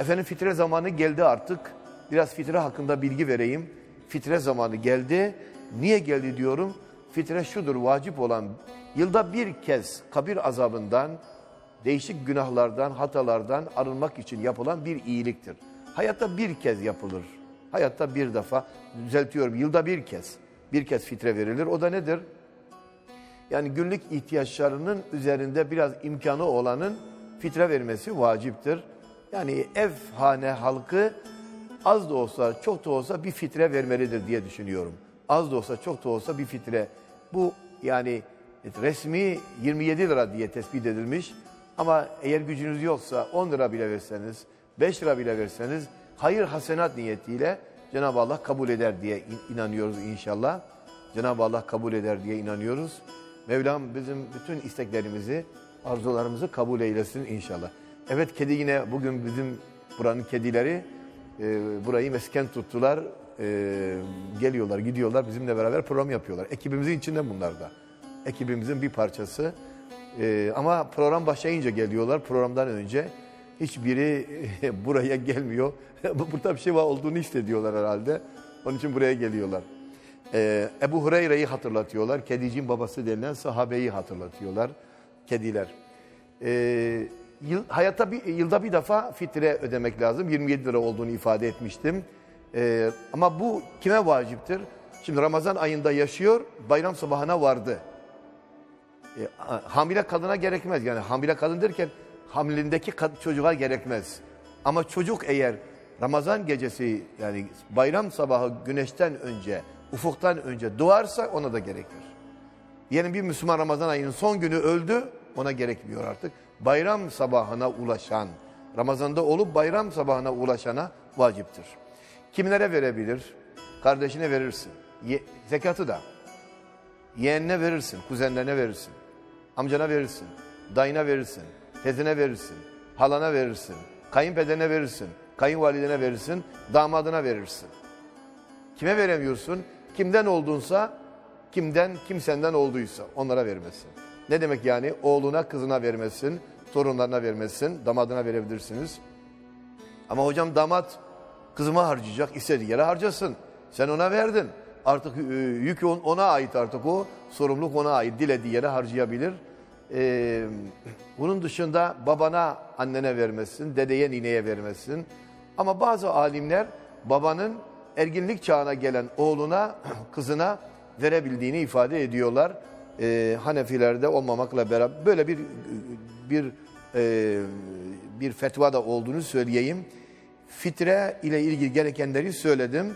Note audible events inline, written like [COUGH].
Efendim fitre zamanı geldi artık. Biraz fitre hakkında bilgi vereyim. Fitre zamanı geldi. Niye geldi diyorum? Fitre şudur vacip olan yılda bir kez kabir azabından, değişik günahlardan, hatalardan arınmak için yapılan bir iyiliktir. Hayatta bir kez yapılır. Hayatta bir defa, düzeltiyorum yılda bir kez. Bir kez fitre verilir. O da nedir? Yani günlük ihtiyaçlarının üzerinde biraz imkanı olanın fitre vermesi vaciptir. Yani ev hane halkı az da olsa çok da olsa bir fitre vermelidir diye düşünüyorum. Az da olsa çok da olsa bir fitre. Bu yani resmi 27 lira diye tespit edilmiş. Ama eğer gücünüz yoksa 10 lira bile verseniz, 5 lira bile verseniz hayır hasenat niyetiyle Cenab-ı Allah kabul eder diye in- inanıyoruz inşallah. Cenab-ı Allah kabul eder diye inanıyoruz. Mevlam bizim bütün isteklerimizi, arzularımızı kabul eylesin inşallah. Evet kedi yine bugün bizim buranın kedileri e, burayı mesken tuttular. E, geliyorlar, gidiyorlar bizimle beraber program yapıyorlar. Ekibimizin içinde bunlar da. Ekibimizin bir parçası. E, ama program başlayınca geliyorlar. Programdan önce hiçbiri [LAUGHS] buraya gelmiyor. [LAUGHS] Burada bir şey var olduğunu hissediyorlar herhalde. Onun için buraya geliyorlar. Ee, Ebu Hureyre'yi hatırlatıyorlar. Kedicin babası denilen sahabeyi hatırlatıyorlar. Kediler. Ee, yıl, hayatta bir, yılda bir defa fitre ödemek lazım. 27 lira olduğunu ifade etmiştim. Ee, ama bu kime vaciptir? Şimdi Ramazan ayında yaşıyor, bayram sabahına vardı. E, ha- hamile kadına gerekmez. Yani hamile kadın derken hamilindeki kad- çocuğa gerekmez. Ama çocuk eğer Ramazan gecesi yani bayram sabahı güneşten önce, ufuktan önce doğarsa ona da gerekir. Diyelim bir Müslüman Ramazan ayının son günü öldü, ona gerekmiyor artık. Bayram sabahına ulaşan, Ramazan'da olup bayram sabahına ulaşana vaciptir. Kimlere verebilir? Kardeşine verirsin. Ye- zekatı da. Yeğenine verirsin, kuzenlerine verirsin. Amcana verirsin, dayına verirsin, tezine verirsin, halana verirsin, kayınpederine verirsin, kayınvalidene verirsin, damadına verirsin. Kime veremiyorsun? Kimden oldunsa, kimden, kimsenden olduysa onlara vermesin. Ne demek yani? Oğluna, kızına vermesin, torunlarına vermesin, damadına verebilirsiniz. Ama hocam damat kızıma harcayacak, istediği yere harcasın. Sen ona verdin. Artık e, yük on- ona ait artık o. Sorumluluk ona ait. Dilediği yere harcayabilir. Ee, bunun dışında babana, annene vermesin, dedeye, nineye vermesin. Ama bazı alimler babanın erginlik çağına gelen oğluna, [CLEARS THROAT] kızına verebildiğini ifade ediyorlar. Ee, Hanefilerde olmamakla beraber böyle bir bir e, bir fetva da olduğunu söyleyeyim. Fitre ile ilgili gerekenleri söyledim.